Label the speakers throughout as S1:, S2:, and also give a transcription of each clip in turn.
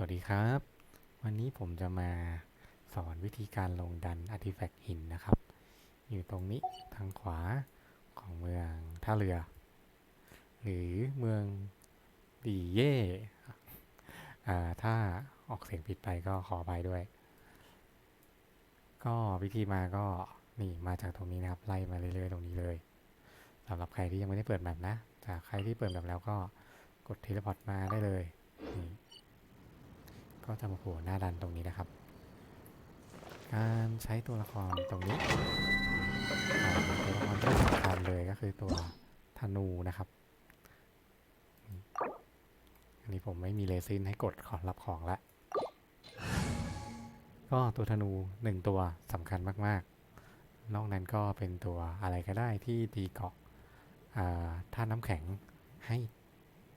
S1: สวัสดีครับ วันนี้ผมจะมาสอนวิธีการลงดัน Artifact หินนะครับ อยู่ตรงนี้ทางขวาของเมืองท่าเรือ หรือเมืองดีเย่ถ้าออกเสียงผิดไปก็ขออภัยด้วย ก็วิธีมาก็นี่มาจากตรงนี้นะครับ ไล่มาเรื่อยๆตรงนี้เลยสำหรับใครที่ยังไม่ได้เปิดแมปนะแต่ใครที่เปิดแมปแล้วก็กดเทเลพอร์ตมาได้เลยนี่ ก็จะมาโผล่หน้าดันตรงนี้นะครับ การใช้ตัวละครตรงนี้ตัวละครที่สำคัญเลยก็คือตัวธนูนะครับ อันนี้ผมไม่มีเลซินให้กดขอรับของละ ก็ตัวธนูหนึ่งตัวสำคัญมากๆ นอกนั้นก็เป็นตัวอะไรก็ได้ที่ตีเกาะอ่าน้ำแข็งให้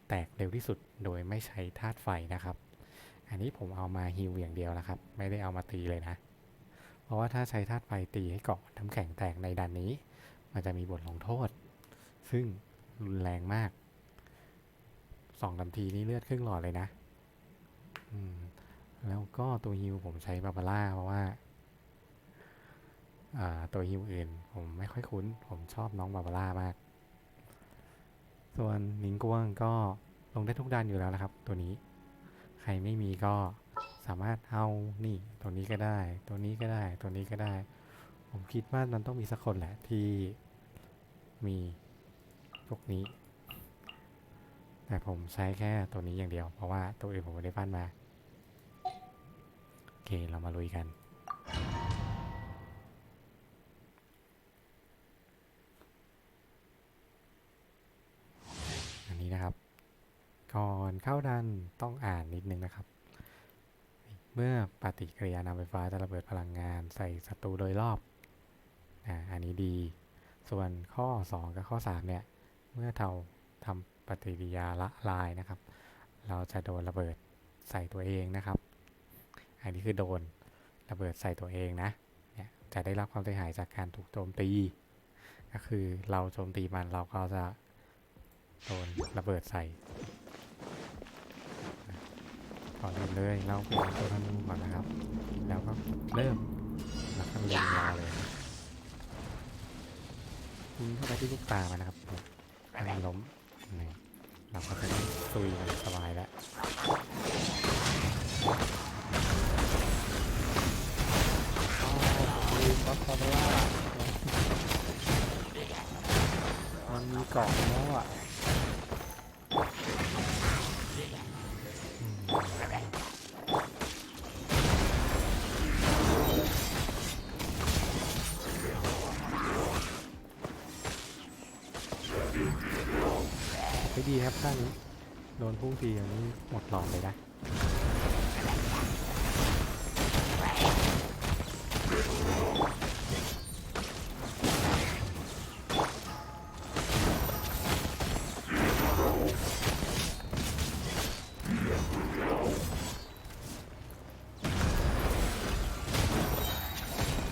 S1: แตกเร็วที่สุดโดยไม่ใช้ธาตุไฟนะครับ อันนี้ผมเอามาฮิวอย่างเดียวนะครับ ไม่ได้เอามาตีเลยนะ เพราะว่าถ้าใช้ธาตุไฟตีให้เกาะน้ำแข็งแตกในดันนี้ มันจะมีบทลงโทษ ซึ่งรุนแรงมากสองลำทีนี้เลือดครึ่งหลอดเลยนะ อืม แล้วก็ตัวฮิวผมใช้บาบาร่าเพราะว่าอ่าตัวฮิวอื่น ผมไม่ค่อยคุ้น ผมชอบน้องบาบาร่ามาก ส่วนนิงกวงก็ลงได้ทุกดันอยู่แล้วนะครับ ตัวนี้ ใครไม่มีก็สามารถเอานี่ตัวนี้ก็ได้ ตัวนี้ก็ได้ตัวนี้ก็ได้ ผมคิดว่ามันต้องมีสักคนแหละที่มีพวกนี้ แต่ผมใช้แค่ตัวนี้อย่างเดียว เพราะว่าตัวอื่นผมไม่ได้ปั้นมา โอเคเรามาลุยกันอัน ก่อนเข้าดันต้องอ่านนิดนึงนะครับ เมื่อปฏิกิริยานำไฟฟ้าจะระเบิดพลังงานใส่ศัตรูโดยรอบอ่าอันนี้ดี ส่วนข้อ 2 กับข้อ 3 เนี่ย เมื่อเราทำปฏิกิริยาละลายนะครับ เราจะโดนระเบิดใส่ตัวเองนะครับ อันนี้คือโดนระเบิดใส่ตัวเองนะเนี่ยจะได้รับความเสียหายจากการถูกโจมตี ก็คือเราโจมตีมันเราก็จะโดนระเบิดใส่ ก่อนอื่นเลยเราเปลี่ยนตัวธนูก่อนนะครับ แล้วก็เริ่มแล้วก็เล็งรอเลยยิงเข้าไปที่ลูกตามันนะครับให้มันล้มนี่เราก็จะได้ซุยมันสบายแล้วก็คอร์ล่ามันมีเกาะแล้วอะ ไม่ดีครับท่านี้ โดนพุ่งทีอย่างนี้หมดหลอดเลยนะ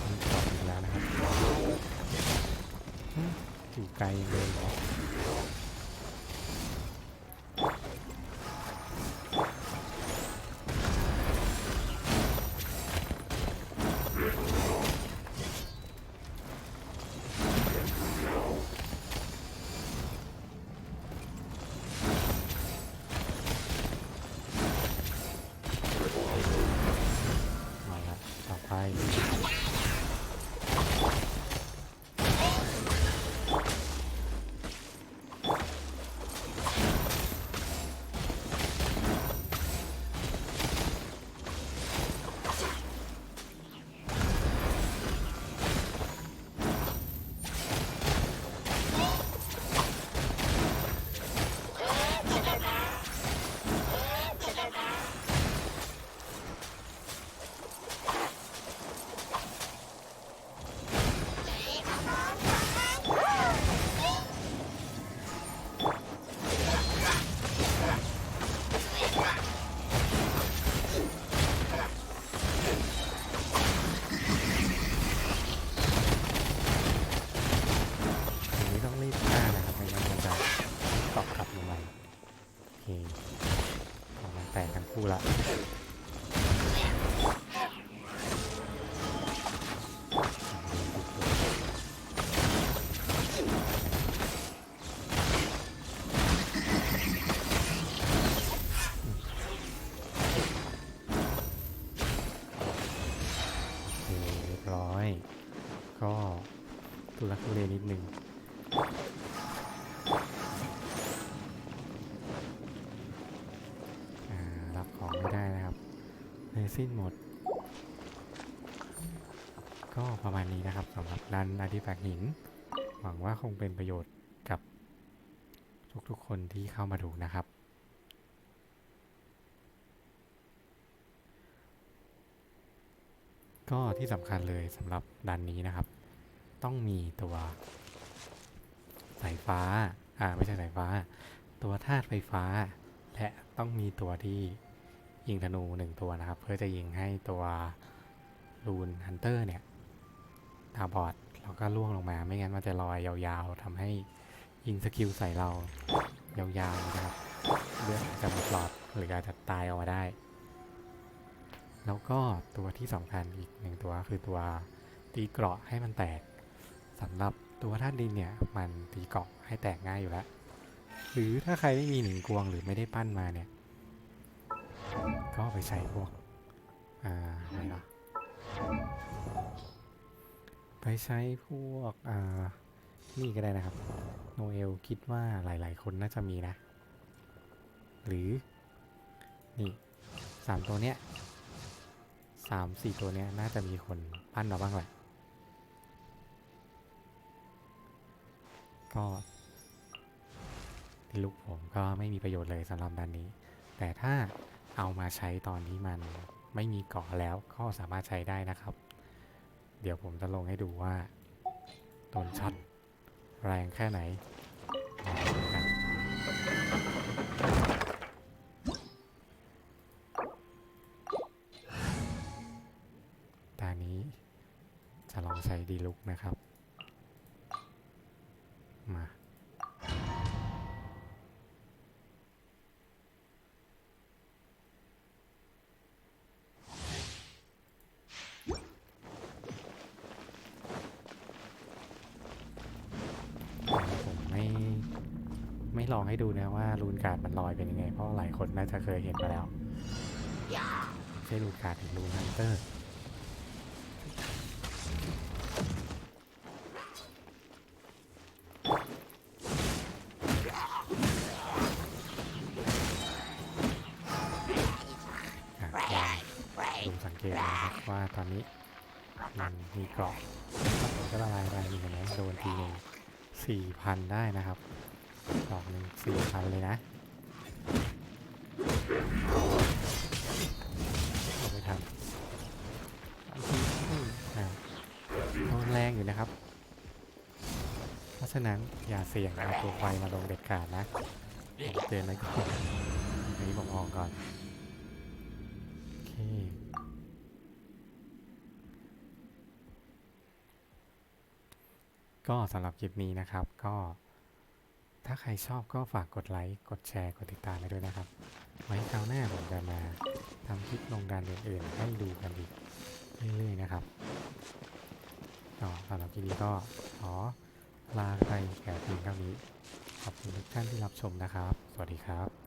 S1: มีกรอบอีกแล้วนะครับอืมอยู่ไกลเลยเหรอ ก็ทุลักทุเลนิดนึงอ่ารับของไม่ได้นะครับเลยสิ้นหมด ก็ประมาณนี้นะครับสำหรับดันอาร์ติแฟกหิน หวังว่าคงเป็นประโยชน์กับทุกๆคนที่เข้ามาดูนะครับ ก็ที่สำคัญเลยสำหรับดันนี้นะครับ ต้องมีตัวสายฟ้า อ่าไม่ใช่สายฟ้า ตัวธาตุไฟฟ้า และต้องมีตัวที่ยิงธนูหนึ่งตัวนะครับ เพื่อจะยิงให้ตัวรูนฮันเตอร์เนี่ยตาบอดแล้วก็ล่วงลงมา ไม่งั้นมันจะลอยยาวๆทำให้ยิงสกิลใส่เรายาวๆนะครับเลือดอาจจะหมดหลอดหรืออาจจะตายออกมาได้ แล้วก็ตัวที่สำคัญอีกหนึ่งตัวคือตัวตีเกราะให้มันแตกสำหรับตัวธาตุดินเนี่ยมันตีเกราะให้แตกง่ายอยู่แล้ว หรือถ้าใครไม่มีหนึ่งกวงหรือไม่ได้ปั้นมาเนี่ย ก็ไปใช้พวกอ่าอะไรล่ะไปใช้พวกอ่านี่ก็ได้นะครับ โนเอลคิดว่าหลาย ๆ คนน่าจะมีนะ หรือ นี่สามตัวเนี้ย สามสี่ตัวเนี้ยน่าจะมีคนปั้นมาบ้างแหละ ก็ที่ลูกผมก็ไม่มีประโยชน์เลยสำหรับด้านนี้ แต่ถ้าเอามาใช้ตอนที่มันไม่มีเกาะแล้วก็สามารถใช้ได้นะครับ เดี๋ยวผมจะลงให้ดูว่าโดนช็อตแรงแค่ไหน จะลองใช้ดีลุกนะครับ มา ผมไม่ ไม่ลองให้ดูนะว่ารูนการ์ดมันลอยเป็นยังไง เพราะหลายคนน่าจะเคยเห็นมาแล้วไม่ใช่รูนการ์ดถึงรูนฮันเตอร์ นะครับว่าตอนนี้มันมีเกราะก็ละลายไปมีเห็นไหมโดนทีหนึ่งสี่พันได้นะครับดอกหนึ่งสี่พันเลยนะเอาไปทำอันโดนแรงอยู่นะครับ เพราะฉะนั้นอย่าเสี่ยงเอาตัวไฟมาลงเด็ดขาดนะเตือนไว้ก่อนอันนี้ผมออกก่อนโอเค ก็สำหรับคลิปนี้นะครับก็ ถ้าใครชอบก็ฝากกดไลค์กดแชร์กดติดตามไปด้วยนะครับ ไว้คราวหน้าผมจะมาทำคลิปลงดานอื่นๆให้ดูกันอีกเรื่อยๆนะครับก็สำหรับคลิปนี้ก็ขอลาไปแค่เพียงเท่านี้ขอบคุณทุกท่านที่รับชมนะครับ สวัสดีครับ